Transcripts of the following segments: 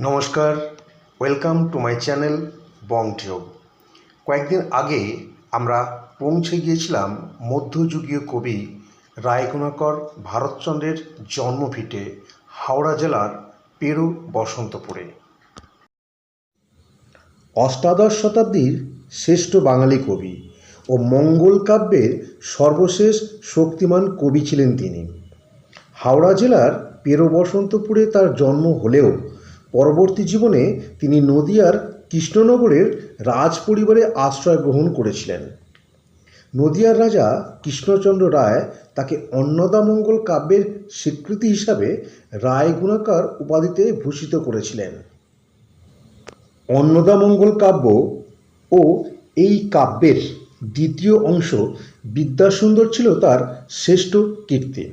নমস্কার welcome to my channel Bong Tube কয়েকদিন আগে আমরা পৌঁছে গিয়েছিলাম মধ্যযুগীয় কবি রায়গুণাকর ভারতচন্দ্রের জন্মভিটে হাওড়া জেলার পেরু বসন্তপুরে। অষ্টাদশ শতাব্দীর শ্রেষ্ঠ বাঙালি কবি ও মঙ্গল কাব্যের সর্বশেষ শক্তিমান কবি ছিলেন তিনি। হাওড়া জেলার পেরো বসন্তপুরে তার জন্ম হলেও পরবর্তী জীবনে তিনি নদিয়ার কৃষ্ণনগরের রাজ পরিবারে আশ্রয় গ্রহণ করেছিলেন। নদিয়ার রাজা কৃষ্ণচন্দ্র রায় তাকে অন্নদামঙ্গল কাব্যের স্বীকৃতি হিসাবে রায় গুণাকার উপাধিতে ভূষিত করেছিলেন। অন্নদামঙ্গল কাব্য ও এই কাব্যের দ্বিতীয় অংশ বিদ্যাসুন্দর ছিল তার শ্রেষ্ঠ কীর্তি।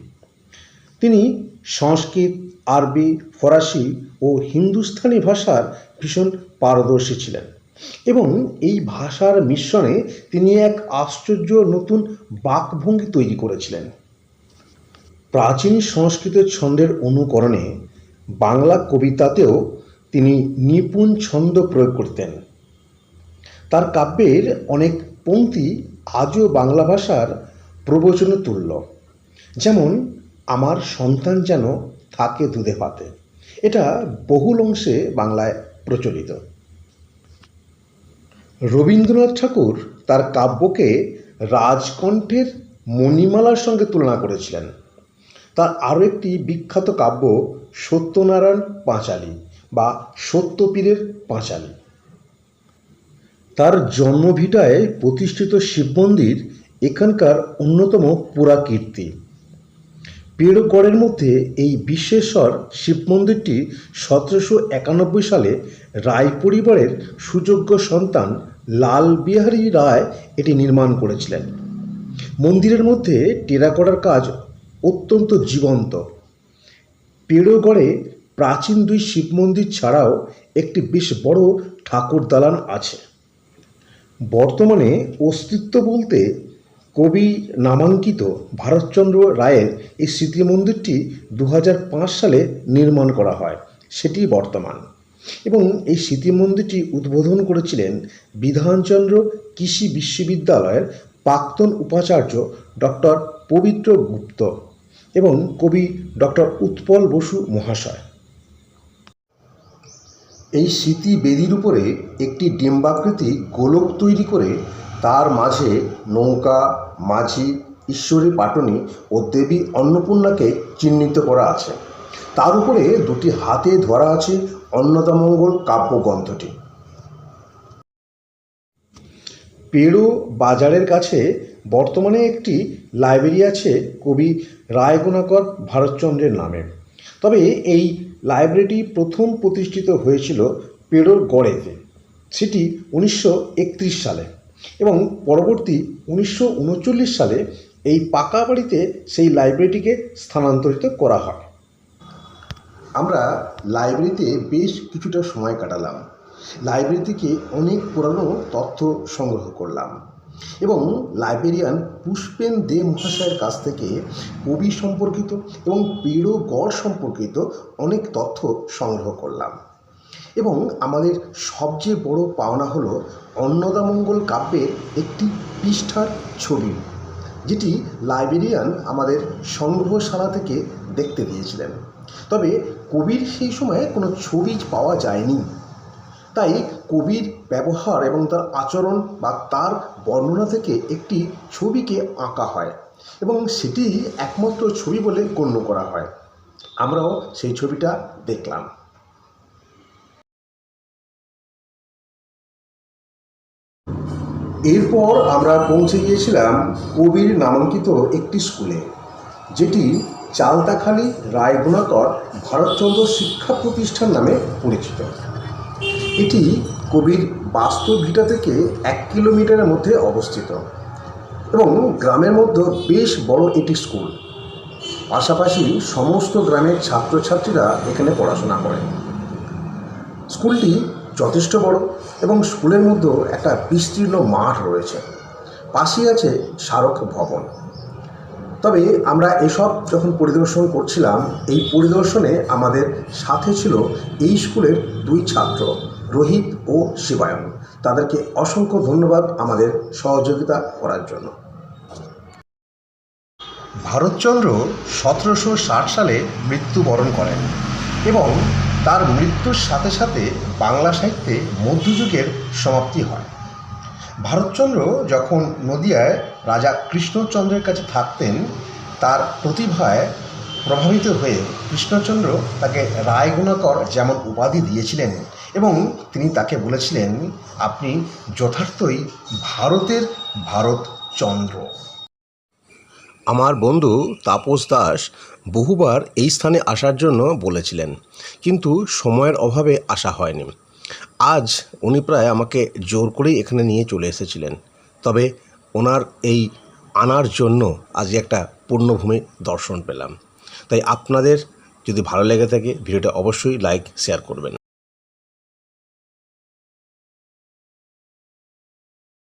তিনি সংস্কৃত, আরবি, ফরাসি ও হিন্দুস্থানি ভাষার ভীষণ পারদর্শী ছিলেন এবং এই ভাষার মিশ্রণে তিনি এক আশ্চর্য নতুন বাকভঙ্গি তৈরি করেছিলেন। প্রাচীন সংস্কৃতের ছন্দের অনুকরণে বাংলা কবিতাতেও তিনি নিপুণ ছন্দ প্রয়োগ করতেন। তার কাব্যের অনেক পংক্তি আজও বাংলা ভাষার প্রবচনে তুল্য। যেমন আমার সন্তান যেন থাকে দুধে ভাতে। এটা বহুল অংশে বাংলায় প্রচলিত। রবীন্দ্রনাথ ঠাকুর তার কাব্যকে রাজকণ্ঠের মণিমালার সঙ্গে তুলনা করেছিলেন। তার আরও একটি বিখ্যাত কাব্য, সত্যনারায়ণ পাঁচালী বা সত্যপীরের পাঁচালী। তার জন্মভিটায় প্রতিষ্ঠিত শিব মন্দির এখানকার অন্যতম পুরাকীর্তি পেড়গড়ের মধ্যে এই বিশ্বেশ্বর শিব মন্দিরটি সতেরোশো একানব্বই সালে রায় পরিবারের সুযোগ্য সন্তান লাল বিহারী রায় এটি নির্মাণ করেছিলেন। মন্দিরের মধ্যে টেরাকোটার কাজ অত্যন্ত জীবন্ত। পেড়গড়ে প্রাচীন দুই শিব মন্দির ছাড়াও একটি বেশ বড় ঠাকুর দালান আছে। বর্তমানে অস্তিত্ব বলতে কবি নামাঙ্কিত ভারতচন্দ্র রায়ের এই স্মৃতি মন্দিরটি দু সালে নির্মাণ করা হয়, সেটি বর্তমান। এবং এই স্মৃতি মন্দিরটি উদ্বোধন করেছিলেন বিধানচন্দ্র কৃষি বিশ্ববিদ্যালয়ের প্রাক্তন উপাচার্য ডক্টর পবিত্র গুপ্ত এবং কবি ডক্টর উৎপল বসু মহাশয়। এই স্মৃতি বেদির উপরে একটি ডিম্বাকৃতি গোলক তৈরি করে তার মাঝে নৌকা, মাঝি, ঈশ্বরী, পাটনি ও দেবী অন্নপূর্ণাকে চিহ্নিত করা আছে। তার উপরে দুটি হাতে ধরা আছে অন্নদামঙ্গল কাব্যগ্রন্থটি। পেড়ো বাজারের কাছে বর্তমানে একটি লাইব্রেরি আছে কবি রায়গুণাকর ভারতচন্দ্রের নামে। তবে এই লাইব্রেরিটি প্রথম প্রতিষ্ঠিত হয়েছিল পেড়োর গড়েতে। সেটি উনিশশো একত্রিশ সালে। এবং পরবর্তী উনিশশো উনচল্লিশ সালে এই পাকা বাড়িতে সেই লাইব্রেরিটিকে স্থানান্তরিত করা হয়। আমরা লাইব্রেরিতে বেশ কিছুটা সময় কাটালাম। লাইব্রেরি থেকে অনেক পুরানো তথ্য সংগ্রহ করলাম এবং লাইব্রেরিয়ান পুষ্পেন দে মহাশয়ের কাছ থেকে কবি সম্পর্কিত এবং পেড়ো গড় সম্পর্কিত অনেক তথ্য সংগ্রহ করলাম। এবং আমাদের সবচেয়ে বড় পাওনা হল অন্নদামঙ্গল কাব্যের একটি পৃষ্ঠার ছবি, যেটি লাইব্রেরিয়ান আমাদের সংগ্রহশালা থেকে দেখতে দিয়েছিলেন তবে কবির সেই সময়ে কোনো ছবি পাওয়া যায়নি। তাই কবির ব্যবহার এবং তার আচরণ বা তার বর্ণনা থেকে একটি ছবিকে আঁকা হয় এবং সেটি একমাত্র ছবি বলে গণ্য করা হয়। আমরাও সেই ছবিটা দেখলাম। এরপর আমরা পৌঁছে গিয়েছিলাম কবির নামাঙ্কিত একটি স্কুলে, যেটি চালতাখালি রায়গুণাকর ভারতচন্দ্র শিক্ষা প্রতিষ্ঠান নামে পরিচিত। এটি কবির বাস্তব ভিটা থেকে এক কিলোমিটারের মধ্যে অবস্থিত এবং গ্রামের মধ্যে বেশ বড় এটি স্কুল। পাশাপাশি সমস্ত গ্রামের ছাত্রছাত্রীরা এখানে পড়াশোনা করে। স্কুলটি যথেষ্ট বড় এবং স্কুলের মধ্যেও একটা বিস্তীর্ণ মাঠ রয়েছে। পাশেই আছে স্মারক ভবন। তবে আমরা এসব যখন পরিদর্শন করছিলাম, এই পরিদর্শনে আমাদের সাথে ছিল এই স্কুলের দুই ছাত্র, রোহিত ও শিবায়ন। তাদেরকে অসংখ্য ধন্যবাদ আমাদের সহযোগিতা করার জন্য। ভারতচন্দ্র সতেরোশো ষাট সালে মৃত্যুবরণ করেন এবং তার মৃত্যুর সাথে সাথে বাংলা সাহিত্যে মধ্যযুগের সমাপ্তি হয়। ভারতচন্দ্র যখন নদিয়ায় রাজা কৃষ্ণচন্দ্রের কাছে থাকতেন, তার প্রতিভায় প্রভাবিত হয়ে কৃষ্ণচন্দ্র তাকে রায়গুণাকর যেমন উপাধি দিয়েছিলেন এবং তিনি তাকে বলেছিলেন, আপনি যথার্থই ভারতের ভারতচন্দ্র। আমার বন্ধু তাপস দাস বহুবার এই স্থানে আসার জন্য বলেছিলেন, কিন্তু সময়ের অভাবে আসা হয়নি। আজ উনি প্রায় আমাকে জোর করেই এখানে নিয়ে চলে এসেছিলেন। তবে ওনার এই আনার জন্য আজ একটা পূর্ণভূমি দর্শন পেলাম। তাই আপনাদের যদি ভালো লেগে থাকে, ভিডিওটা অবশ্যই লাইক শেয়ার করবেন।